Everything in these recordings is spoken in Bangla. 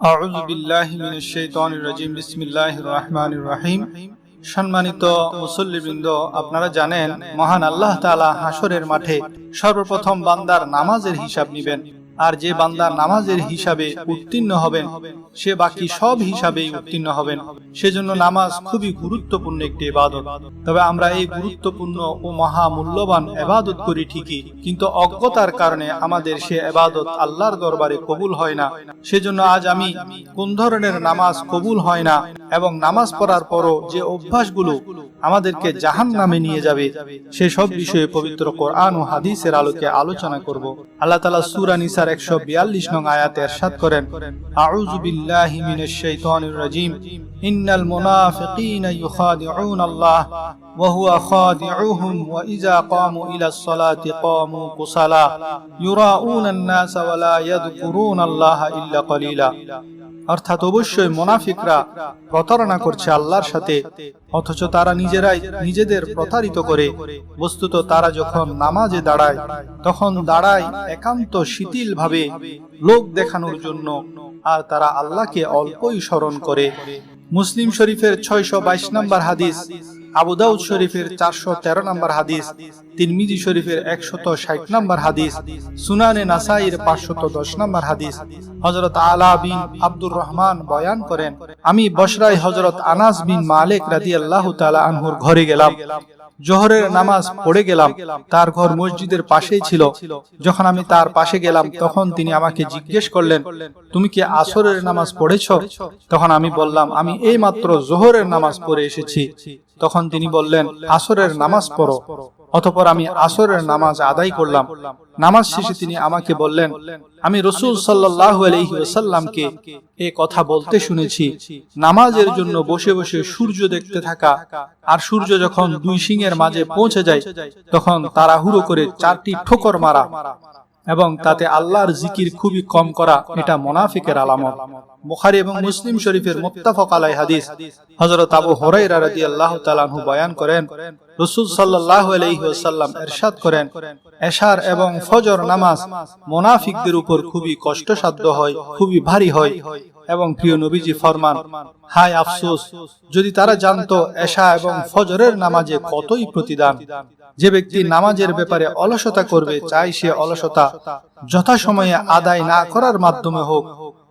আউযু বিল্লাহি মিনাশ শাইতানির রাজিম বিসমিল্লাহির রহমানির রহিম। সম্মানিত মুসল্লিবৃন্দ আপনারা জানেন মহান আল্লাহ তাআলা হাসরের মাঠে সর্বপ্রথম বান্দার নামাজের হিসাব নেবেন। আর যে বান্দার নামাজের হিসাবে উত্তীর্ণ হবেন, সে বাকি সব হিসাবেই উত্তীর্ণ হবেন। সেজন্য নামাজ খুবই গুরুত্বপূর্ণ একটি ইবাদত। তবে আমরা এই গুরুত্বপূর্ণ ও মহা মূল্যবান এবাদত করি ঠিকই, কিন্তু অজ্ঞতার কারণে আমাদের সে এবাদত আল্লাহর দরবারে কবুল হয় না। সেজন্য আজ আমি কোন ধরনের নামাজ কবুল হয় না এবং নামাজ পড়ার পরও যে অভ্যাসগুলো আমাদেরকে জাহান নামে নিয়ে যাবে। সেসব বিষয়ে পবিত্র কোরআন ও হাদিসের আলোকে আলোচনা করব। আল্লাহ তালা সুরা নিসার একশো বিয়াল্লিশ নং আয়াতে এরশাদ করেন আউযু বিল্লাহি রাজিম ইন্নাল মুনাফিকিনা ইউখাদিউন আল্লাহ ওয়া হুয়া খাদিউহুম ওয়া ইযা ক্বামু ইলাস সালাতি ক্বামু কুসালা ইউরাউনা আন-নাস ওয়া লা ইয়াযকুরুনা আল্লাহ ইল্লা ক্বালিলা অর্থাৎ অবশ্যই মোনাফিকরা প্রতারণা করছে আল্লাহর সাথে, অথচ তারা নিজেরাই নিজেদের প্রতারিত করে। বস্তুত তারা যখন নামাজে দাঁড়ায়, তখন দাঁড়ায় একান্ত শিথিল ভাবে লোক দেখানোর জন্য, আর তারা আল্লাহকে অল্পই স্মরণ করে। মুসলিম শরীফের ছয়শো বাইশ নম্বর হাদিস আবু দাউদ শরীফের চারশো তেরো নম্বর হাদিস, তিরমিজি শরীফের একশত ষাট নম্বর হাদিস, সুনানে নাসাইর পাঁচশত দশ নম্বর হাদিস। হজরত আলা বিন আব্দুর রহমান বয়ান করেন, আমি বসরাই হজরত আনাস বিন মালিক রাদি আল্লাহ তালা আনহুর ঘরে গেলাম। জোহরের নামাজ পড়ে গেলাম। তার ঘর মসজিদের পাশেই ছিল। যখন আমি তার পাশে গেলাম, তখন তিনি আমাকে জিজ্ঞেস করলেন, তুমি কি আসরের নামাজ পড়েছ? তখন আমি বললাম, আমি এই মাত্র জোহরের নামাজ পড়ে এসেছি। তখন তিনি বললেন, আসরের নামাজ পড়ো। অতপর আমি আসরের নামাজ আদায় করলাম। নামাজ শেষে তিনি আমাকে বললেন, আমি রসুল সাল্লাহ আলহিসাল্লামকে এ কথা বলতে শুনেছি। নামাজের জন্য বসে বসে সূর্য দেখতে থাকা। আর সূর্য যখন দুই সিংহের মাঝে পৌঁছে যায়, তখন তাড়াহুড়ো করে চারটি ঠোকর মারা। এবং তাতে আল্লাহর জিকির খুবই কম করা এটা মোনাফিকের আলামত। বুখারী এবং মুসলিম শরীফের মুত্তাফাক আলাই হাদিস। হযরত আবু হুরায়রা রাদিয়াল্লাহু তাআলা আনহু বয়ান করেন, রাসূল সাল্লাল্লাহু আলাইহি ওয়াসাল্লাম ইরশাদ করেন, এশার এবং ফজর নামাজ মুনাফিকদের উপর খুবই কষ্টসাধ্য হয়, খুবই ভারী হয়। এবং প্রিয় নবীজি ফরমান, হায় আফসোস, যদি তারা জানতো এশা এবং ফজরের নামাজে কতই প্রতিদান, যে ব্যক্তি নামাজের ব্যাপারে অলসতা করবে, চাই সে অলসতা যথাসময়ে আদায় না করার মাধ্যমে হোক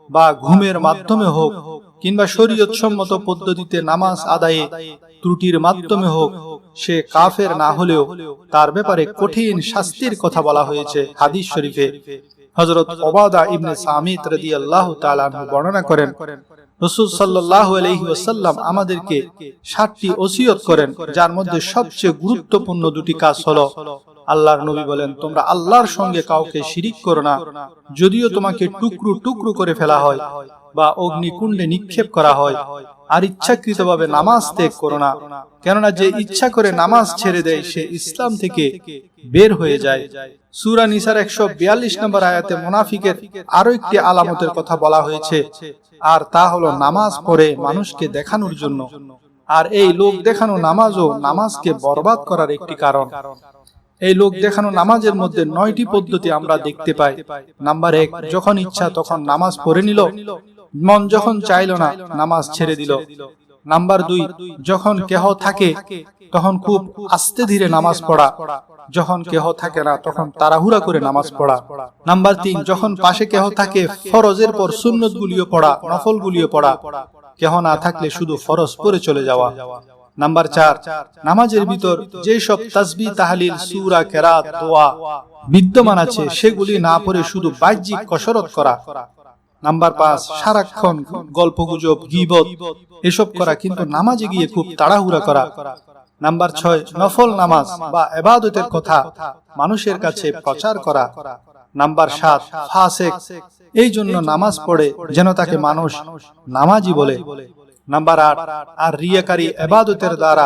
বা ঘুমের মাধ্যমে হোক কিংবা শরীয়ত সম্মত পদ্ধতিতে নামাজ আদায়ে ত্রুটির মাধ্যমে হোক, সে কাফের না হলেও তার ব্যাপারে কঠিন শাস্তির কথা বলা হয়েছে হাদিস শরীফে। হজরত অবাদা ইবনে সামিত আল্লাহ তালু বর্ণনা করেন, রসুল সাল্লাহ আলহিউসাল্লাম আমাদেরকে সাতটি ওসিয়ত করেন, যার মধ্যে সবচেয়ে গুরুত্বপূর্ণ দুটি কাজ হলো, আল্লাহর নবী বলেন, তোমরা আল্লাহর সঙ্গে কাউকে শিরিক করো না, যদিও তোমাকে টুকরো টুকরো করে ফেলা হয় বা অগ্নিকুণ্ডে নিক্ষেপ করা হয়। আর ইচ্ছাকৃতভাবে নামাজ ত্যাগ করো না। কেননা যে ইচ্ছা করে নামাজ ছেড়ে দেয়, সে ইসলাম থেকে বের হয়ে যায়। সুরা নিসার একশো বিয়াল্লিশ নম্বর আয়াতে মোনাফিকের আরও একটি আলামতের কথা বলা হয়েছে। আর তা হলো নামাজ পড়ে মানুষকে দেখানোর জন্য। আর এই লোক দেখানো নামাজও নামাজকে বরবাদ করার একটি কারণ। এই লোক দেখানো নামাজের মধ্যে নয়টি পদ্ধতি আমরা দেখতে পাই। নাম্বার এক, যখন ইচ্ছা, তখন নামাজ পড়ে নিল। মন যখন চাইল না নামাজ ছেড়ে দিল। নাম্বার দুই যখন কেহ থাকে তখন খুব আস্তে ধীরে নামাজ পড়া। যখন কেহ থাকে না তখন তাড়াহুড়া করে নামাজ পড়া। নাম্বার তিন যখন পাশে কেহ থাকে ফরজের পর সুন্নত গুলিও পড়া নফল গুলিও পড়া। কেহ না থাকলে শুধু ফরজ পরে চলে যাওয়া। নাম্বার চার নামাজের ভিতর যেসব তাসবি তাহালিল সুরা কেরাত দোয়া বিদ্যমান আছে সেগুলি না পড়ে শুধু বাহ্যিক কসরত করা নাম্বার পাঁচ সারাক্ষণ গল্প গুজব গিবত এসব করা কিন্তু নামাজে গিয়ে খুব তাড়াহুড়া করা। নাম্বার ছয় নফল নামাজ বা এবাদতের কথা মানুষের কাছে প্রচার করা। নাম্বার সাত ফাসেক। এই জন্য নামাজ পড়ে যেন তাকে মানুষ নামাজি বলে। নাম্বার আট আর রিয়াকারী এবাদতের দ্বারা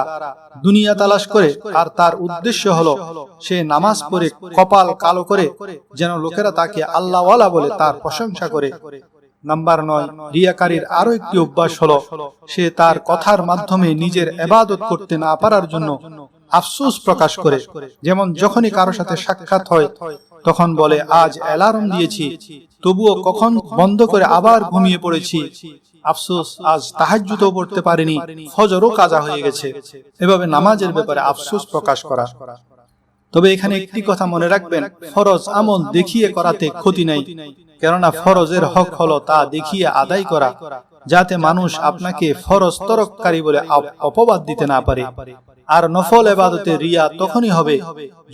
দুনিয়া তালাশ করে আর তার উদ্দেশ্য হলো সে নামাজ পড়ে কপাল কালো করে যেন লোকেরা তাকে আল্লাহওয়ালা বলে তার প্রশংসা করে। নাম্বার নয় রিয়াকারীর আরও একটি অভ্যাস হলো সে তার কথার মাধ্যমে নিজের এবাদত করতে না পারার জন্য আফসোস প্রকাশ করে। যেমন যখনই কারও সাথে সাক্ষাৎ হয় তখন বলে আজ অ্যালার্ম দিয়েছি তবুও কখন বন্ধ করে আবার ঘুমিয়ে পড়েছি। আফসোস আজ তাহাজ্জুদও পড়তে পারিনি ফজরও কাজা হয়ে গেছে। এভাবে নামাজের ব্যাপারে আফসোস প্রকাশ করা। তবে এখানে একটি কথা মনে রাখবেন ফরজ আমল দেখিয়ে করাতে ক্ষতি নাই। কেননা ফরজের হক হলো তা দেখিয়ে আদায় করা, যাতে মানুষ আপনাকে ফরজ তরককারী বলে অপবাদ দিতে না পারে। আর নফল এবাদতে রিয়া তখনই হবে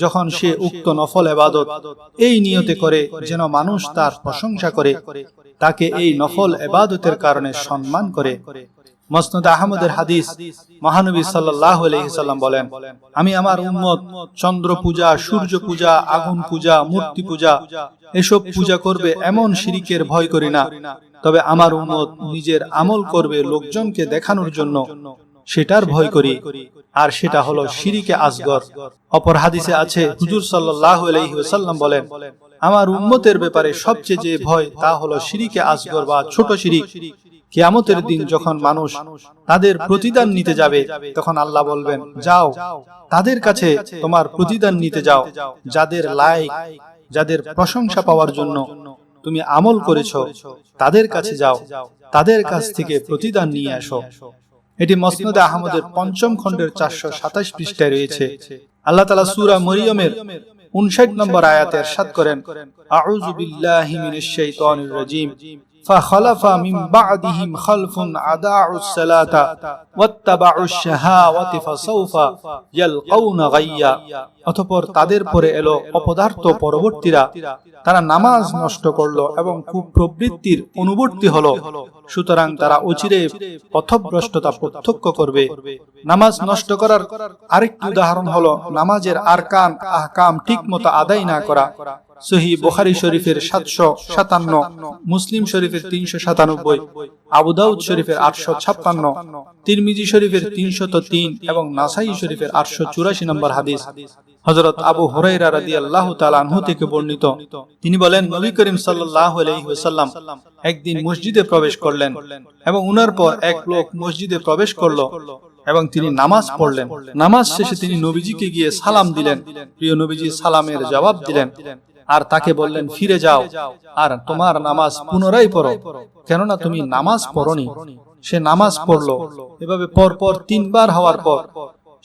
যখন সে উক্ত নফল এবাদত এই নিয়তে করে যেন মানুষ তার প্রশংসা করে, তাকে এই নফল এবাদতের কারণে সম্মান করে। মসনদ আহমদের হাদিস মহানবী সাল্লাহ আলহিসাল্লাম বলেন, আমি আমার উম্মত, চন্দ্র পূজা, সূর্য পূজা, আগুন পূজা, মূর্তি পূজা, এসব পূজা করবে এমন শিরিকের ভয় করি না। তবে আমার উম্মত নিজের আমল করবে লোকজনকে দেখানোর জন্য। সেটার ভয় করি। আর সেটা হলো শিরিকে আসগর। অপর হাদিসে আছে, হুজুর সাল্লাহ আলহিহাল্লাম বলেন, আমার উম্মতের ব্যাপারে সবচেয়ে যে ভয় তা হলো শিরিকে আসগর বা ছোট শিরিক। কিয়ামতের দিন যখন মানুষ তাদের প্রতিদান নিতে যাবে তখন আল্লাহ বলবেন যাও তাদের কাছে তোমার প্রতিদান নিতে যাও যাদের লাইক যাদের প্রশংসা পাওয়ার জন্য তুমি আমল করেছ তাদের কাছে যাও তাদের কাছ থেকে প্রতিদান নিয়ে আসো। এটি মসনদে আহমদের পঞ্চম খণ্ডের চারশো সাতাশ পৃষ্ঠায় রয়েছে। আল্লাহ তালা সুরা মরিয়মের উনষাট নম্বর আয়াতের এরশাদ করেন আউযু বিল্লাহি শাইতানির রাজিম। فخلف من بعدهم خلف أضاعوا الصلاة واتبعوا الشهوات فسوف يلقون غيا অতঃপর তাদের পরে এলো অপদার্থ পরবর্তীরা তারা নামাজ নষ্ট করলো এবং কুপ্রবৃত্তির অনুবর্তী হলো সুতরাং তারা অচিরে পথভ্রষ্টতা প্রত্যক্ষ করবে। নামাজ নষ্ট করার আরেকটি উদাহরণ হলো নামাজের আরকান আহকাম ঠিক মতো আদায় না করা। সহি বুখারি শরীফের সাতশো সাতান্ন, মুসলিম শরীফের তিনশো সাতানব্বই আবুদাউদ শরীফের আটশো ছাপ্পান্ন, তিরমিজি শরীফের তিনশত তিন এবং নাসাই শরীফের আটশো চুরাশি নম্বর হাদিস। হজরত আবু হুরাইরা রাদি আল্লাহ তালানহু থেকে বর্ণিত। তিনি বলেন, নবী করিম সাল্লাহ একদিন মসজিদে প্রবেশ করলেন এবং উনার পর এক লোক মসজিদে প্রবেশ করল এবং তিনি নামাজ পড়লেন। নামাজ শেষে তিনি নবীজিকে গিয়ে সালাম দিলেন। প্রিয় নবীজি সালামের জবাব দিলেন আর তাকে বললেন, ফিরে যাও আর তোমার নামাজ পুনরায় পড়ো। কেননা তুমি নামাজ পড়নি। সে নামাজ পড়ল। এভাবে পর পর তিনবার হওয়ার পর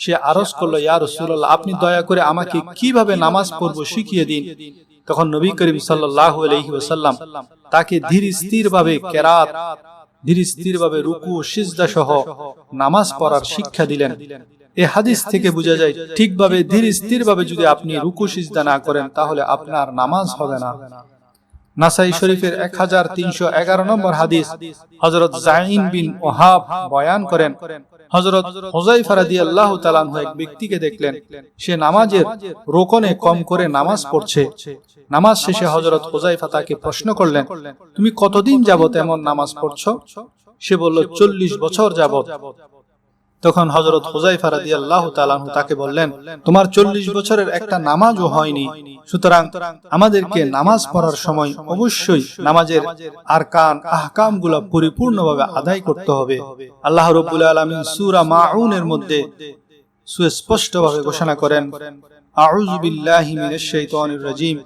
সে আরজ করল, ইয়া রাসূলুল্লাহ, আপনি দয়া করে আমাকে কীভাবে নামাজ পড়ব শিখিয়ে দিন? তখন নবী করিম আলাইহি ওয়াসাল্লাম তাকে ধীর স্থির ভাবে কেরাত, ধীর স্থির ভাবে রুকু সিজদা সহ নামাজ পড়ার শিক্ষা দিলেন। এ হাদিস থেকে বোঝা যায়, ঠিকভাবে, ধীর স্থির ভাবে যদি আপনি রুকু সিজদা না করেন, তাহলে আপনার নামাজ হবে না। নাসাই শরীফের এক হাজার তিনশো এগারো নম্বর হাদিস হজরত জাইন বিন ওহাব বয়ান করেন হজরত হোজাই ফারাদি আল্লাহ তালাহ এক ব্যক্তিকে দেখলেন। সে নামাজের রোকনে কম করে নামাজ পড়ছে। নামাজ শেষে হজরত হোজাইফা তাকে প্রশ্ন করলেন, তুমি কতদিন যাবত এমন নামাজ পড়ছ? সে বলল, চল্লিশ বছর যাবত তখন হজরত হুজাইফা রাদিয়াল্লাহু তাআলাহু তাকে বললেন, তোমার চল্লিশ বছরের একটা নামাজও হয়নি। সুতরাং আমাদেরকে নামাজ পড়ার সময় অবশ্যই নামাজের আরকান আহকামগুলা পরিপূর্ণভাবে আদায় করতে হবে। আল্লাহ রব্বুল আলামিন সূরা মাউনের মধ্যে সুস্পষ্টভাবে ঘোষণা করেন, আউযু বিল্লাহি মিনাশ রাজিম।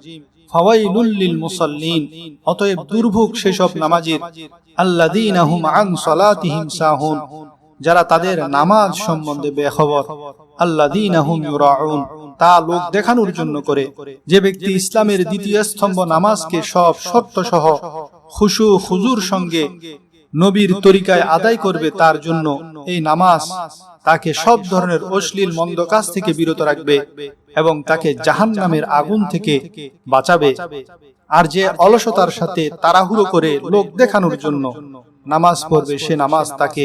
ফাওয়াইলুল লিল মুসাল্লিন। অতএব দুর্ভোগ সেসব নামাজীর আল্লাযীনা হুম আন সালাতিহিম সাহুন। যারা তাদের নামাজ সম্বন্ধে বেখবর ইউরাউন। তা লোক দেখানোর জন্য করে। যে ব্যক্তি ইসলামের দ্বিতীয় স্তম্ভ নামাজকে সব শর্ত সহ খুশু খুজুর সঙ্গে নবীর তরিকায় আদায় করবে, তার জন্য এই নামাজ তাকে সব ধরনের অশ্লীল মন্দ কাজ থেকে বিরত রাখবে এবং তাকে জাহান নামের আগুন থেকে বাঁচাবে। আর যে অলসতার সাথে তাড়াহুড়ো করে লোক দেখানোর জন্য নামাজ পড়বে সে নামাজ তাকে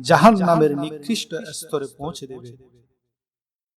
জাহান নামের নিকৃষ্ট স্তরে পৌঁছে দেবে।